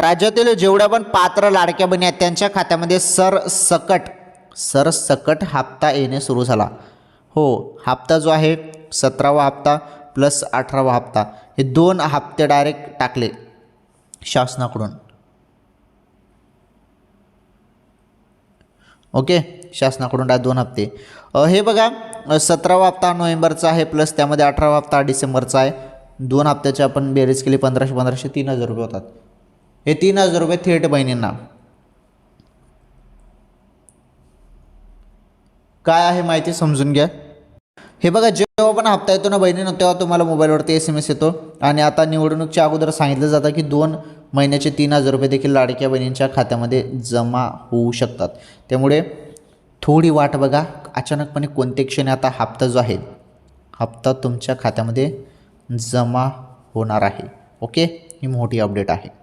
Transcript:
राज्यातील जेवढ्या पण पात्र लाडक्या बहिणी आहेत त्यांच्या खात्यामध्ये सरसकट सरसकट हप्ता येणे सुरू झाला. हो हप्ता जो आहे सतरावा हप्ता प्लस अठरावा हप्ता हे दोन हप्ते डायरेक्ट टाकले शासनाकडून. ओके? शासनाकडून डाय दोन हप्ते. हे बघा सतरावा हप्ता नोव्हेंबरचा आहे प्लस त्यामध्ये अठरावा हप्ता डिसेंबरचा आहे. दोन हप्त्याचे आपण बेरीज केली पंधराशे पंधराशे तीन हजार रुपये होतात. हे तीन हजार रुपये थेट बहिणींना. काय आहे माहिती समजून घ्या. हे बघा जेव्हा पण हप्ता येतो ना बहिणीनं तेव्हा तुम्हाला मोबाईलवरती एस एम एस येतो. आणि आता निवडणूकच्या अगोदर सांगितलं जातं की दोन महिन्याचे तीन हजार रुपये देखील लाडक्या बहिणींच्या खात्यामध्ये जमा होऊ शकतात. त्यामुळे थोडी वाट बघा. अचानकपणे कोणते क्षणी आता हप्ता जो आहे हप्ता तुमच्या खात्यामध्ये जमा होणार आहे. ओके? ही मोठी अपडेट आहे.